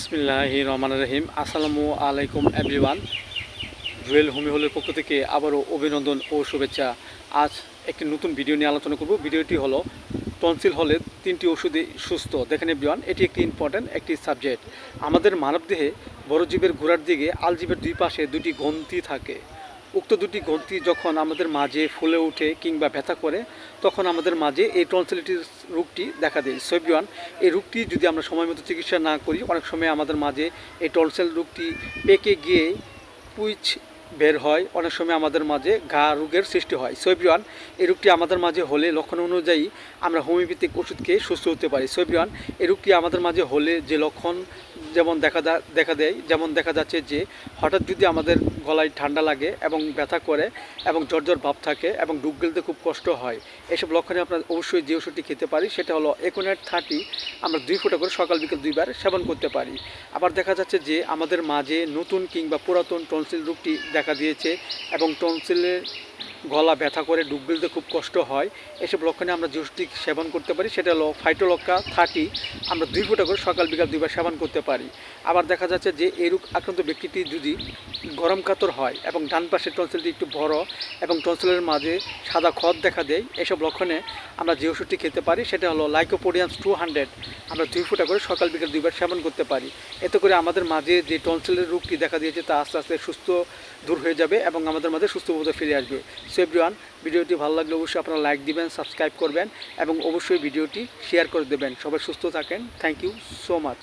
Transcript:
বিসমিল্লাহ রহমান রহিম আসসালামু আলাইকুম, এভরিওয়ান। জুয়েল হোমি হলের পক্ষ থেকে আবারও অভিনন্দন ও শুভেচ্ছা। আজ একটি নতুন ভিডিও নিয়ে আলোচনা করব। ভিডিওটি হলো, টনসিল হলে তিনটি ওষুধে সুস্থ। দেখেন এভরিওয়ান, এটি একটি ইম্পর্ট্যান্ট একটি সাবজেক্ট আমাদের মানবদেহে বড়জীবের ঘোরার দিকে, আলজীবের দুই পাশে দুটি গ্রন্থি থাকে। উক্ত দুটি গ্রন্থি যখন আমাদের মাঝে ফুলে ওঠে কিংবা ব্যথা করে, তখন আমাদের মাঝে এই টনসিলিটিস রোগটি দেখা দেয়। সৈবিয়ান এই রোগটি যদি আমরা সময় মতো চিকিৎসা না করি, অনেক সময় আমাদের মাঝে এই টনসিল রোগটি পেকে গিয়ে পুইচ বের হয়, অনেক সময় আমাদের মাঝে ঘা রোগের সৃষ্টি হয়। সৈবিয়ান এই রোগটি আমাদের মাঝে হলে লক্ষণ অনুযায়ী আমরা হোমিওপ্যাথিক ওষুধ খেয়ে সুস্থ হতে পারি। সৈবিয়ান এই রোগটি আমাদের মাঝে হলে যে লক্ষণ যেমন দেখা দেখা দেয়, যেমন দেখা যাচ্ছে যে হঠাৎ যদি আমাদের গলায় ঠান্ডা লাগে এবং ব্যথা করে এবং জ্বর জ্বর ভাব থাকে এবং ডুব গেলতে খুব কষ্ট হয়, এসব লক্ষণে আমরা অবশ্যই যে ওষুধটি খেতে পারি সেটা হলো একোনেট থার্টি আমরা দুই ফোঁটা করে সকাল বিকেল দুইবার সেবন করতে পারি। আবার দেখা যাচ্ছে যে আমাদের মাঝে নতুন কিংবা পুরাতন টনসিল রোগটি দেখা দিয়েছে এবং টনসিলের গলা ব্যথা করে, ডুব গেলতে খুব কষ্ট হয়। এসব লক্ষণে আমরা ওষুধটি সেবন করতে পারি, সেটা হলো ফাইটোলক্কা থার্টি আমরা দুই ফোঁটা করে সকাল, বিকাল দুইবার সেবন করতে পারি। আবার দেখা যাচ্ছে যে এই রোগ আক্রান্ত ব্যক্তিটি যদি গরম কাতর হয় এবং ডান পাশের টনসিলটি একটু বড় এবং টনসিলের মাঝে সাদা খদ দেখা দেয়, এসব লক্ষণে আমরা যে ওষুধটি খেতে পারি, সেটা হলো লাইকোপোডিয়ামস টু হান্ড্রেড আমরা দুই ফোঁটা করে সকাল, বিকাল দুইবার সেবন করতে পারি। এতে করে আমাদের মাঝে যে টনসিলের রোগটি দেখা দিয়েছে, তা আস্তে আস্তে সুস্থ দূর হয়ে যাবে এবং আমাদের মাঝে সুস্থ বোধ ফিরে আসবে। সো এভরিওয়ান, ভিডিওটি ভালো লাগলে অবশ্যই আপনারা লাইক দিবেন, সাবস্ক্রাইব করবেন এবং অবশ্যই ভিডিওটি শেয়ার করে দেবেন। সবাই সুস্থ থাকেন। Thank you so much.